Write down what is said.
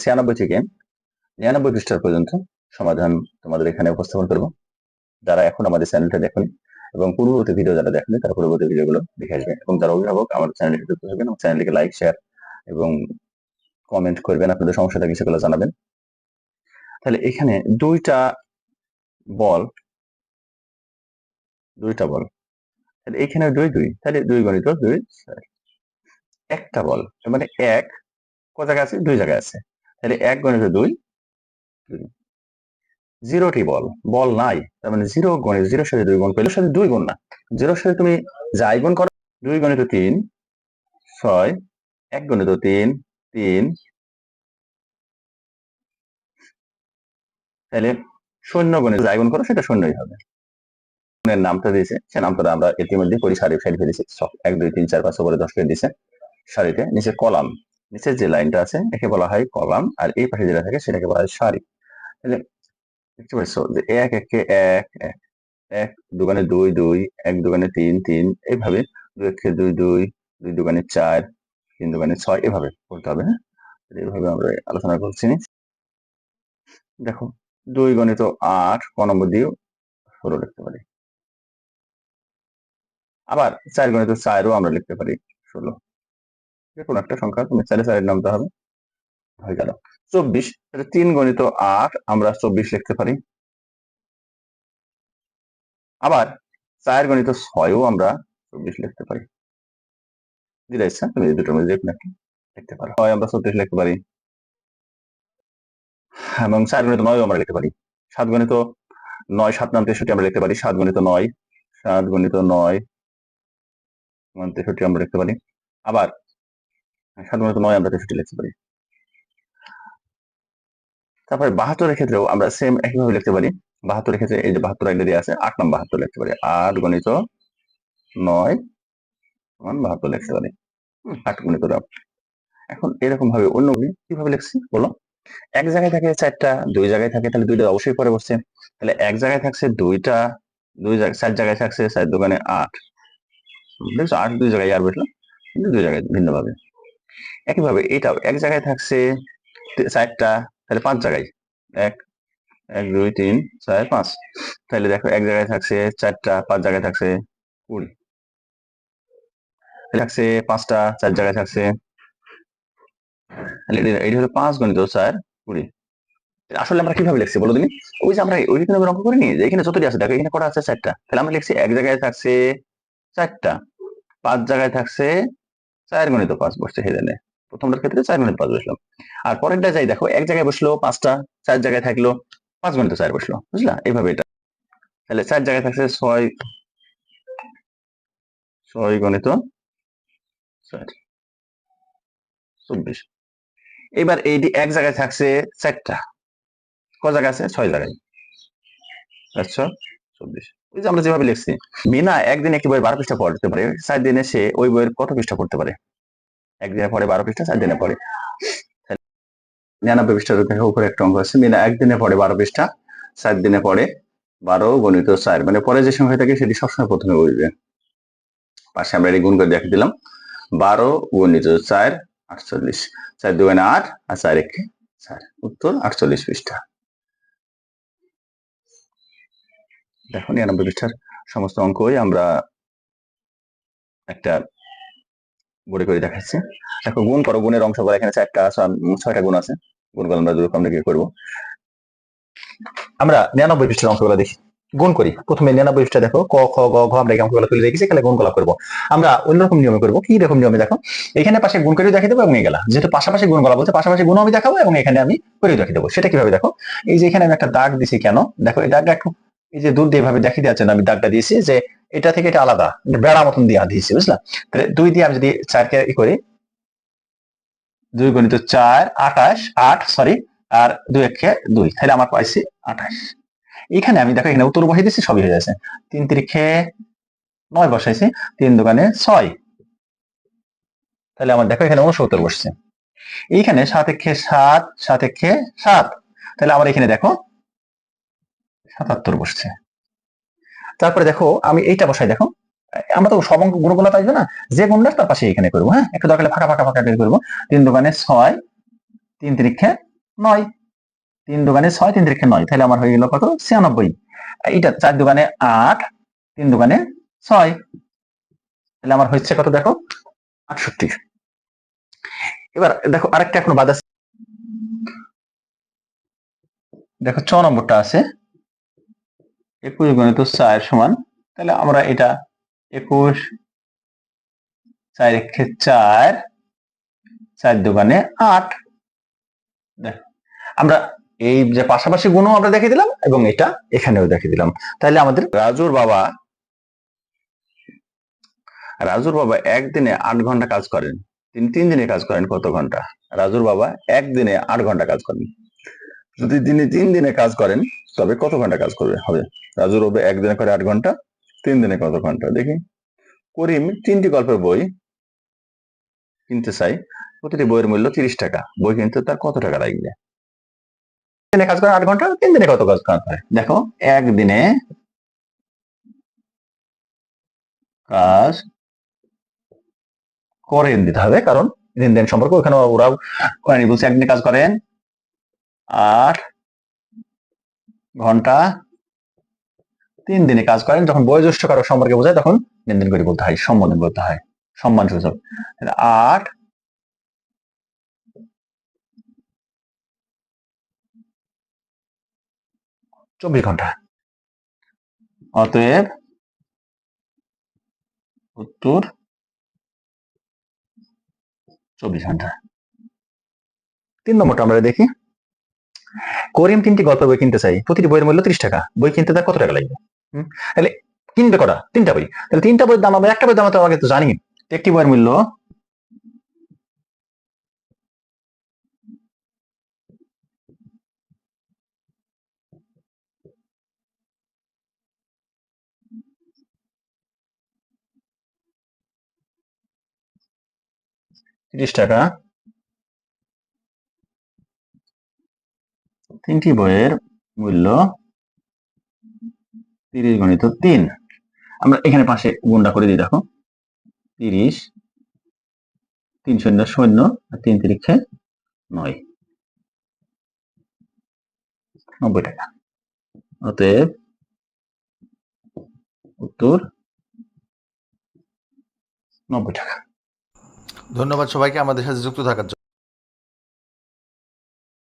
ছিয়ানব্বই থেকে নিরানব্বই পৃষ্ঠার পর্যন্ত সমাধান তোমাদের এখানে উপস্থাপন করব। যারা এখন আমাদের চ্যানেলটা দেখেন এবং পূর্ববর্তী ভিডিও যারা দেখেন, তারা পূর্ববর্তী ভিডিওগুলো দেখে আসবেন এবং যারা অভিভাবক আমার চ্যানেলটি যুক্ত থাকবেন এবং চ্যানেলটিকে লাইক শেয়ার এবং কমেন্ট করবেন। আপনাদের সমস্যা থাকলে সেগুলো জানাবেন। তাহলে এখানে দুইটা বল দুইটা বল। তাহলে এখানে দুই দুই। তাহলে দুই গণিত দুই একটা বল মানে এক কত আছে দুই জায়গায় আছে তাহলে এক গণিত দুই। জিরোটি বল বল নাই তার মানে জিরো গণিত জিরোর সাথে দুই গুণ সাথে দুই গুণ না জিরোর সাথে তুমি যাই গুণ করো দুই গণিত তিন ছয় এক গণিত তিন তিন তাহলে শূন্য গণিত যাই গুণ করো সেটা শূন্যই হবে গুণের নামটা দিয়েছে সে নামটা আমরা ইতিমধ্যে করি সারি সারি ফেলেছি এক দুই তিন চার পাঁচ করে দশ করে দিয়েছে সারিতে নিচে কলাম নিচের যে লাইনটা আছে, একে বলা হয় কলাম, আর এই পাশে যেটা থাকে সেটাকে বলা হয় সারি। তাহলে দেখতে পাচ্ছ যে এক, একে এক এক এক দোকানে দুই দুই, এক দোকানে তিন তিন, এইভাবে দুই একে দুই দুই দুই দোকানে চার, তিন দোকানে ছয়, এভাবে করতে হবে হ্যাঁ? এইভাবে আমরা আলোচনা করছি। দেখো, দুই গণিত আট, ক নম্বর দিয়েও ষোলো লিখতে পারি। আবার চার গণিত চারও আমরা লিখতে পারি ষোলো। কোনো একটা সংখ্যা তুমি চারে চারের নামতে হবে। হয়ে গেল। চব্বিশ তিন গণিত আট, আমরা চব্বিশ লিখতে পারি। আবার চার গণিত ছয়ও আমরা চব্বিশ লিখতে পারি। তুমি মধ্যে লিখতে পারো। হয় আমরা লিখতে পারি। এবং চার গণিত নয়ও আমরা লিখতে পারি। সাত গণিত নয়, সাত নাম তেষট্টি আমরা লিখতে পারি। সাত গণিত নয়, সাত গণিত নয় তেষট্টি আমরা লিখতে পারি। আবার সাত গণিত নয়, আমরা তেষট্টি লিখতে পারি। তারপরে বাহাত্তরের ক্ষেত্রেও আমরা সেম একইভাবে লিখতে পারি। বাহাত্তরের ক্ষেত্রে এই যে বাহাত্তর আগে দিয়ে আছে, আট নাম বাহাত্তর লিখতে পারি। আট গণিত নয়, সমান বাহাত্তর লিখতে পারি। আট গণিত এখন এরকম ভাবে অন্য কীভাবে লিখছি, বলো? এক জায়গায় থাকে চারটা, দুই জায়গায় থাকে, তাহলে দুইটা অবশ্যই পরে বসছে। তাহলে এক জায়গায় থাকছে দুইটা, দুই জায়গায় চার জায়গায় থাকছে, চার দোকানে আট। দেখছ, আট দুই জায়গায় আর বসল, কিন্তু দুই জায়গায় ভিন্নভাবে। একইভাবে এটাও এক জায়গায় থাকছে চারটা, তাহলে পাঁচ জায়গায়। এক এক, দুই, তিন, চার, পাঁচ। তাহলে দেখো এক জায়গায় থাকছে চারটা, পাঁচ জায়গায় থাকছে কুড়ি। থাকছে পাঁচটা, চার জায়গায় থাকছে এটা- হলো পাঁচ গণিত চার কুড়ি। আসলে আমরা কীভাবে লিখছি বলো তুমি? ওই যে আমরা ওইখানে অঙ্ক করিনি যে এখানে যতটি আছে, দেখো এখানে কটা আছে? চারটা। তাহলে আমরা লিখছি এক জায়গায় থাকছে চারটা, পাঁচ জায়গায় থাকছে চার গণিত পাঁচ বসছে সেখানে। প্রথমটার ক্ষেত্রে চার গণিত পাঁচ বসল আর পরেরটা যাই দেখো, এক জায়গায় বসল পাঁচটা, চার জায়গায় থাকল পাঁচ গণিত চার বসল, বুঝলা? এইভাবে এটা। তাহলে চার জায়গায় থাকছে ছয় ছয় গণিত চার, চব্বিশ। এবার এইটি এক জায়গায় থাকছে চারটা, ক জায়গায় আছে? ছয় জায়গায়। আচ্ছা চব্বিশ। ওই যে আমরা যেভাবে লিখছি, মিনা একদিন একটি বই বারো পৃষ্ঠা পড়তে পারে, চার দিনে সে ওই বইয়ের কত পৃষ্ঠা পড়তে পারে? একদিনে পড়ে বারো পৃষ্ঠা, চার দিনে তাহলে নিরানব্বই পৃষ্ঠার উপরে একটা অঙ্ক আছে। মিনা একদিনে পড়ে বারো পৃষ্ঠা, চার দিনে পড়ে বারো গণিত চার। মানে পরে যে সংখ্যা থাকে সেটি সবসময় প্রথমে বলবে পাশে আমরা এটি গুণ করে দেখে দিলাম। বারো গণিত চার, আটচল্লিশ। চার দুগানে আট আর চার একে চার। উত্তর আটচল্লিশ পৃষ্ঠা। দেখো, নিরানব্বই পৃষ্ঠার সমস্ত অঙ্কই আমরা একটা বোর্ডে করে দেখাচ্ছি। দেখো, গুণ করো, গুণের অংশ করে এখানে চারটা ছয়টা গুণ আছে। গুণগুলো আমরা দুরকম কি করব। আমরা নিরানব্বই পৃষ্ঠার অংশগুলো দেখি। গুণ করি। প্রথমে নিরানব্বই পৃষ্ঠা দেখো, ক, খ, গ, ঘ, আমরা এই অঙ্কগুলো তুলে রেখেছি, তাহলে গুণগুলো করব। আমরা অন্যরকম নিয়মে করব। কি রকম নিয়মে দেখো? এখানে পাশে গুণ করেও দেখিয়ে দেবো এবং এগুলা যেহেতু পাশাপাশি গুণ গুণগুলো বলছে, পাশাপাশি গুণ আমি দেখাবো এবং এখানে আমি করে দেখিয়ে দেবো। সেটা কীভাবে দেখো? এই যে এখানে আমি একটা দাগ দিছি কেন? দেখো, এই দাগটা একটু এই যে দূর দিয়ে ভাবে দেখিয়ে দেওয়ার আমি দাগটা দিয়েছি যে এটা থেকে এটা আলাদা বেড়া মতন দিয়ে দিয়েছি, বুঝলা? তাহলে দুই দিয়ে আমি যদি চারকে ই করি, দুই গণিত চার, আঠাশ, আট সরি আর দুই একে দুই, তাহলে আমার পাইছি আঠাশ। এখানে আমি দেখো, এখানে উত্তর বসিয়ে দিচ্ছি সবই হয়ে যাচ্ছে। তিন তিরিখে নয় বসাইছি, তিন দোকানে ছয়। তাহলে আমার দেখো, এখানে উনসত্তর বসছে। এইখানে সাত একে সাত সাত একে সাত। তাহলে আমার এখানে দেখো সাতাত্তর বসছে। তারপরে দেখো, আমি এইটা বসাই, দেখো। আমরা তো সব গুণগুলো পাইবো না? যে গুণটা তার পাশে এখানে করব হ্যাঁ? একটু দরকার ফাঁকা ফাঁকা ফাঁকা করে করব। তিন দোকানে ছয়, তিন তিরিক্ষে নয়। তিন দোকানে ছয়, তিন তিরিক্ষে নয়। তাহলে আমার হয়ে গেল কত? ছিয়ানব্বই। এইটা চার দোকানে আট, তিন দোকানে ছয়। তাহলে আমার হচ্ছে কত দেখো? আটষট্টি। এবার দেখো, আরেকটা এখনও বাদ আছে। দেখো, ছ নম্বরটা আছে। একুশ গণিত চার সমান, তাহলে আমরা এটা একুশ চার একে চার চার দোকানে আট। আমরা এই যে পাশাপাশি গুণও আমরা দেখে দিলাম এবং এটা এখানেও দেখে দিলাম। তাহলে আমাদের রাজুর বাবা রাজুর বাবা একদিনে আট ঘণ্টা কাজ করেন। তিনি তিন দিনে কাজ করেন কত ঘণ্টা? রাজুর বাবা একদিনে আট ঘণ্টা কাজ করেন। যদি তিনি তিন দিনে কাজ করেন, তবে কত ঘণ্টা কাজ করবে? হবে। রাজুর বাবা একদিনে করে আট ঘণ্টা, তিন দিনে কত ঘণ্টা? দেখি। করিম তিনটি গল্পের বই কিনতে চাই। প্রতিটি বইয়ের মূল্য তিরিশ টাকা। বই কিনতে তার কত টাকা লাগবে? দিনে কাজ করেন আট ঘণ্টা, তিন দিনে কত কাজ করতে হয় দেখো একদিনে কাজ করেন দিতে হবে, কারণ দিন দিন সম্পর্ক, ওখানে করেনি বলছে একদিনে কাজ করেন আট ঘণ্টা তিন দিনে কাজ করেন। যখন বয়োজ্যেষ্ঠ কারও সম্পর্কে বোঝায়, তখন দিন দিন করে বলতে হয়, সম্বোধন বলতে হয়, সম্মান সূচক আট চব্বিশ ঘণ্টা। অতএব উত্তর চব্বিশ ঘণ্টা। তিন নম্বরটা আমরা দেখি। করিম তিনটি গল্প বই কিনতে চাই। প্রতিটি বইয়ের মূল্য ত্রিশ টাকা। বই কিনতে তার কত টাকা লাগবে? তাহলে কিনবে কটা? তিনটা বই। তাহলে তিনটা বইয়ের দাম আমরা একটা বইয়ের দাম তো আগে তো জানি একটি বইয়ের মূল্য তিরিশ টাকা। তিনটি বইয়ের মূল্য তিরিশ গণিত তিন। আমরা এখানে পাশে গুণটা করে দিই, দেখো। তিরিশ, তিন শূন্য শূন্য, আর তিন তিরিক্ষে নয়। নব্বই টাকা। অতএব উত্তর নব্বই টাকা। ধন্যবাদ সবাইকে আমাদের সাথে যুক্ত থাকার জন্য।